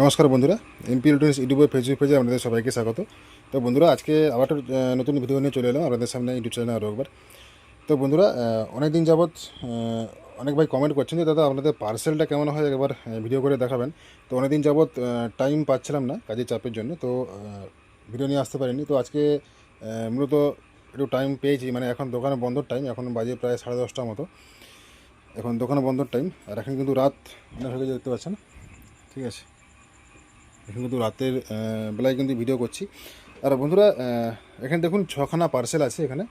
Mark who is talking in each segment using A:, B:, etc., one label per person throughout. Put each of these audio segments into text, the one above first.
A: নমস্কার বন্ধুরা MP electronics ইউটিউবের ফেসবুক পেজে আপনাদের সবাইকে স্বাগত। তো বন্ধুরা, আজকে আবার নতুন ভিডিও নিয়ে চলে এলাম আপনাদের সামনে ইউটিউব চ্যানেল আরও একবার। তো বন্ধুরা অনেক দিন যাবৎ অনেক ভাই কমেন্ট করছেন যে, দাদা, আপনাদের পার্সেলটা কেমন হয় একবার ভিডিও করে দেখাবেন। তো অনেক দিন যাবৎ টাইম পাচ্ছিলাম না কাজের চাপের জন্য, তো ভিডিও নিয়ে আসতে পারিনি। তো আজকে মূলত একটু টাইম পেয়েছি মানে এখন দোকানে বন্ধর টাইম এখন বাজে প্রায় সাড়ে দশটার মতো। এখন দোকানে বন্ধর টাইম আর এখন কিন্তু রাত, আপনারা হয়ে দেখতে পাচ্ছেন। ঠিক আছে। এখন কিন্তু রাতের বেলায় কিন্তু ভিডিও করছি। আর বন্ধুরা এখানে দেখুন ছখানা পার্সেল আছে এখানে।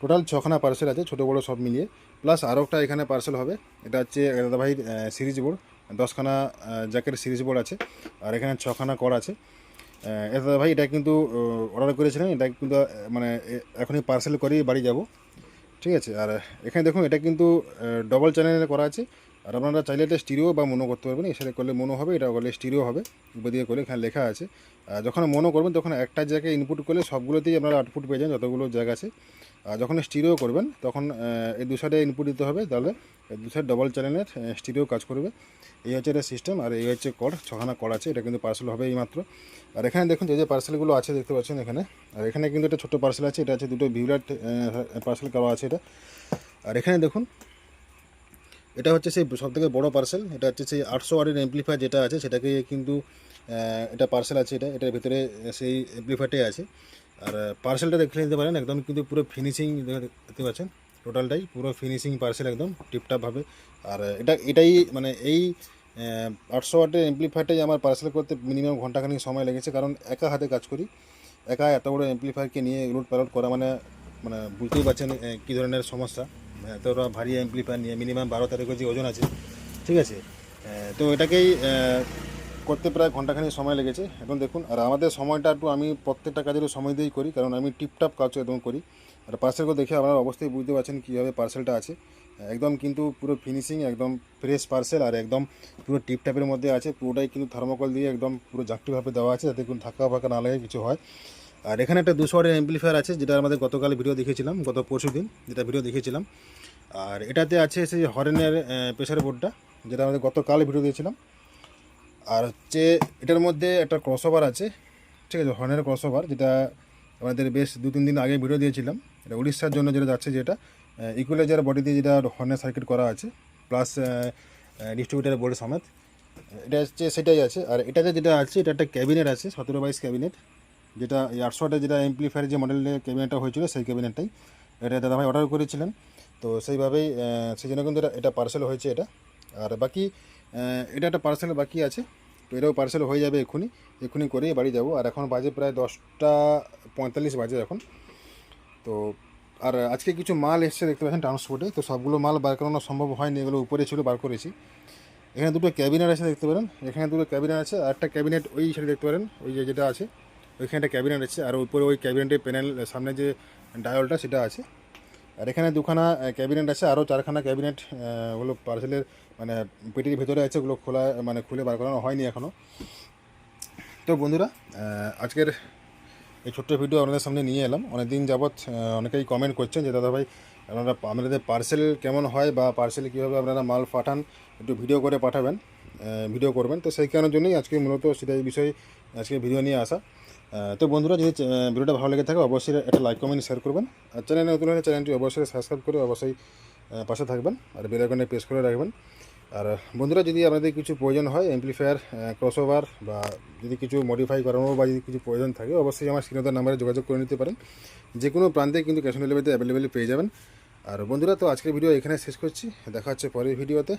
A: টোটাল ছখানা পার্সেল আছে ছোটো বড়ো সব মিলিয়ে। প্লাস আরও একটা এখানে পার্সেল হবে। এটা হচ্ছে দাদাভাই সিরিজ বোর্ড দশখানা জ্যাকের সিরিজ বোর্ড আছে। আর এখানে ছখানা কর আছে। আহ, এটা দাদাভাই এটা কিন্তু অর্ডার করেছিলেন। এটা কিন্তু মানে এখনই পার্সেল করেই বাড়ি যাব। ঠিক আছে? আর এখানে দেখুন এটা কিন্তু ডবল চ্যানেলে করা আছে। আর আপনারা চাইলে এটা স্টিরিও বা মনো করতে পারবেন এসারে করলে মনো হবে, এটা করলে স্টিরিও হবে দিয়ে করলে এখানে লেখা আছে। আর যখন মনো করবেন, তখন একটা জায়গায় ইনপুট করলে সবগুলোতেই আপনারা আউটপুট পেয়ে যান, যতগুলো জায়গা আছে। আর যখন স্টিরিও করবেন, তখন এই দু সাইডে ইনপুট দিতে হবে, তাহলে দু সাইড ডবল চ্যানেলের স্টিরিও কাজ করবে। এই হচ্ছে এটা সিস্টেম আর এই হচ্ছে কড ছখানা কড আছে, এটা কিন্তু পার্সেল হবে এই মাত্র। আর এখানে দেখুন, যে যে পার্সেলগুলো আছে, দেখতে পাচ্ছেন এখানে। আর এখানে কিন্তু একটা ছোটো পার্সেল আছে, এটা আছে দুটো ভিউলার পার্সেল করা আছে এটা। আর এখানে দেখুন এটা হচ্ছে সেই সবথেকে বড় পার্সেল এটা হচ্ছে সেই আটশো ওয়াটের এমপ্লিফায়ার যেটা আছে, সেটাকে কিন্তু এটা পার্সেল আছে এটা, এটার ভিতরে সেই এমপ্লিফায়ারটাই আছে। আর পার্সেলটা দেখে নিতে পারেন, একদম কিন্তু পুরো ফিনিশিং দেখতে পাচ্ছেন টোটালটাই পুরো ফিনিশিং পার্সেল একদম টিপটাপভাবে আর এটা, এটাই মানে এই আটশো ওয়াটের এমপ্লিফায়ারটাই আমার পার্সেল করতে মিনিমাম ঘন্টাখানিক সময় লেগেছে, কারণ একা হাতে কাজ করি। একা এত বড় এমপ্লিফায়ারকে নিয়ে উলট পালট করা মানে মানে বুঝতেই পারছেন কী ধরনের সমস্যা। এতটা ভারী অ্যাম্পলিফায়ার নিয়ে মিনিমাম বারো তেরো কেজি ওজন আছে, ঠিক আছে? তো এটাকেই করতে প্রায় ঘন্টাখানি সময় লেগেছে। এখন দেখুন, আর আমাদের সময়টা একটু আমি প্রত্যেকটা কাজেরও সময় দিয়েই করি, কারণ আমি টিপটাপ কাজ একদম করি। আর পার্সেলগুলো দেখে আপনারা অবশ্যই বুঝতে পারছেন কীভাবে পার্সেলটা আছে। একদম কিন্তু পুরো ফিনিশিং একদম ফ্রেশ পার্সেল আর একদম পুরো টিপটাপের মধ্যে আছে। পুরোটাই কিন্তু থার্মোকল দিয়ে একদম পুরো জাকটিভাবে দেওয়া আছে, যাতে কোনো ধাক্কা ফাঁকা না লাগে, কিছু হয়। আর এখানে একটা দুশো ওয়াটের অ্যাম্পলিফায়ার আছে, যেটা আমাদের গতকাল ভিডিও দেখেছিলাম গত পরশু দিন যেটা ভিডিও দেখেছিলাম আর এটাতে আছে সেই হরেনের প্রেশার বোর্ডটা যেটা আমাদের গতকাল ভিডিও দিয়েছিলাম। আর হচ্ছে এটার মধ্যে একটা ক্রসওভার আছে, ঠিক আছে, হর্নের ক্রসওভার যেটা আমাদের বেশ দু তিন দিন আগে ভিডিও দিয়েছিলাম। এটা উড়িষ্যার জন্য যেটা যাচ্ছে যেটা ইকুয়ালাইজার বডি দিয়ে যেটা হর্নের সার্কিট করা আছে প্লাস ডিস্ট্রিবিউটার বোর্ড সমেত। এটা হচ্ছে সেটাই আছে। আর এটাতে যেটা আছে, এটা একটা ক্যাবিনেট আছে, সতেরো বাইশ ক্যাবিনেট যেটা এই যেটা এমপ্লিফায়ার যে মডেলের ক্যাবিনেটটা হয়েছিল, সেই ক্যাবিনেটটাই এটা দাদাভাই অর্ডার করেছিলেন। তো সেইভাবেই সেই জন্য কিন্তু এটা- পার্সেল হয়েছে এটা। আর বাকি এটা একটা পার্সেল বাকি আছে, তো এটাও পার্সেল হয়ে যাবে এক্ষুনি এক্ষুনি করেই বাড়ি যাব। আর এখন বাজে প্রায় দশটা পঁয়তাল্লিশ বাজে এখন। তো, আর আজকে কিছু মাল এসছে, দেখতে পাচ্ছেন ট্রান্সপোর্টে তো সবগুলো মাল বার করানো সম্ভব হয়নি, এগুলো উপরে ছিল, বার করেছি। এখানে দুটো ক্যাবিনেট আছে, দেখতে পারেন। এখানে দুটো ক্যাবিনেট আছে, আর একটা ক্যাবিনেট ওই সাইডে দেখতে পারেন, ওই যে যেটা আছে। ওইখানে একটা ক্যাবিনেট আছে, আর উপরে ওই ক্যাবিনেটের প্যানেল সামনে যে ডায়লটা সেটা আছে। আর এখানে দুখানা ক্যাবিনেট আছে, আরও চারখানা ক্যাবিনেট ওগুলো পার্সেলের মানে পেটির ভেতরে আছে, ওগুলো খোলা মানে খুলে বার করানো হয়নি এখনও তো বন্ধুরা আজকের এই ছোট্ট ভিডিও আপনাদের সামনে নিয়ে এলাম। অনেক দিন যাবৎ অনেকেই কমেন্ট করছেন যে দাদাভাই আপনারা আপনাদের পার্সেল কেমন হয় বা পার্সেল কীভাবে আপনারা মাল পাঠান? একটু ভিডিও করে পাঠাবেন ভিডিও করবেন। তো সেই কারণের জন্যই আজকে মূলত সেটাই বিষয়ে আজকে ভিডিও নিয়ে আসা। তো বন্ধুরা, যদি ভিডিওটা ভালো লেগে থাকে, অবশ্যই একটা লাইক কমেন্ট শেয়ার করবেন। আর চ্যানেলে নতুন হলে চ্যানেলটি অবশ্যই সাবস্ক্রাইব করে অবশ্যই পাশে থাকবেন আর বেল আইকনে প্রেস করে রাখবেন। আর বন্ধুরা, যদি আপনাদের কিছু প্রয়োজন হয় এমপ্লিফায়ার ক্রসওভার বা যদি কিছু মডিফাই করানো বা যদি কিছু প্রয়োজন থাকে, অবশ্যই আমার স্ক্রিনের নাম্বারে যোগাযোগ করে নিতে পারেন। যে কোনো প্রান্তে কিন্তু ক্যাশ অন ডেলিভারিতে অ্যাভেলেবেল পেয়ে যাবেন। আর বন্ধুরা, তো আজকের ভিডিও এখানে শেষ করছি। দেখা হচ্ছে পরের ভিডিওতে